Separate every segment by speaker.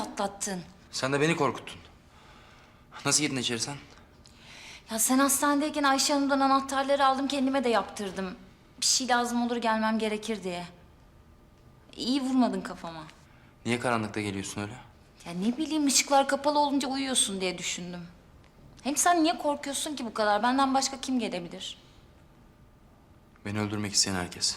Speaker 1: atlattın.
Speaker 2: Sen de beni korkuttun. Nasıl girdin içeri sen?
Speaker 1: Ya sen hastanedeyken Ayşe Hanım'dan anahtarları aldım kendime de yaptırdım. Bir şey lazım olur gelmem gerekir diye. İyi vurmadın kafama.
Speaker 2: Niye karanlıkta geliyorsun öyle?
Speaker 1: Ya ne bileyim ışıklar kapalı olunca uyuyorsun diye düşündüm. Hem sen niye korkuyorsun ki bu kadar? Benden başka kim gelebilir?
Speaker 2: Beni öldürmek isteyen herkes.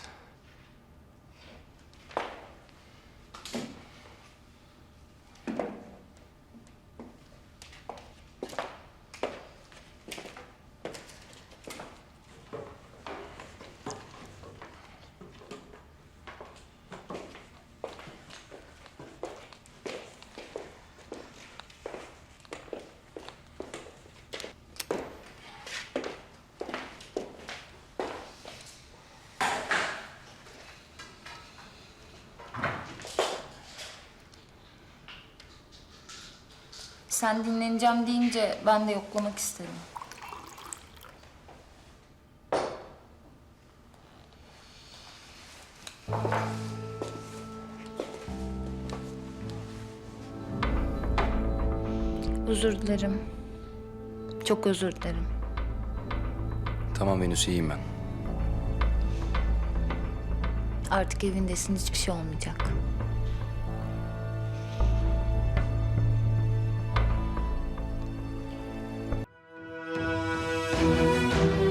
Speaker 1: Sen dinleneceğim deyince ben de yoklamak istedim. Özür dilerim. Çok özür dilerim.
Speaker 2: Tamam Venüs iyiyim ben.
Speaker 1: Artık evindesin hiçbir şey olmayacak. Música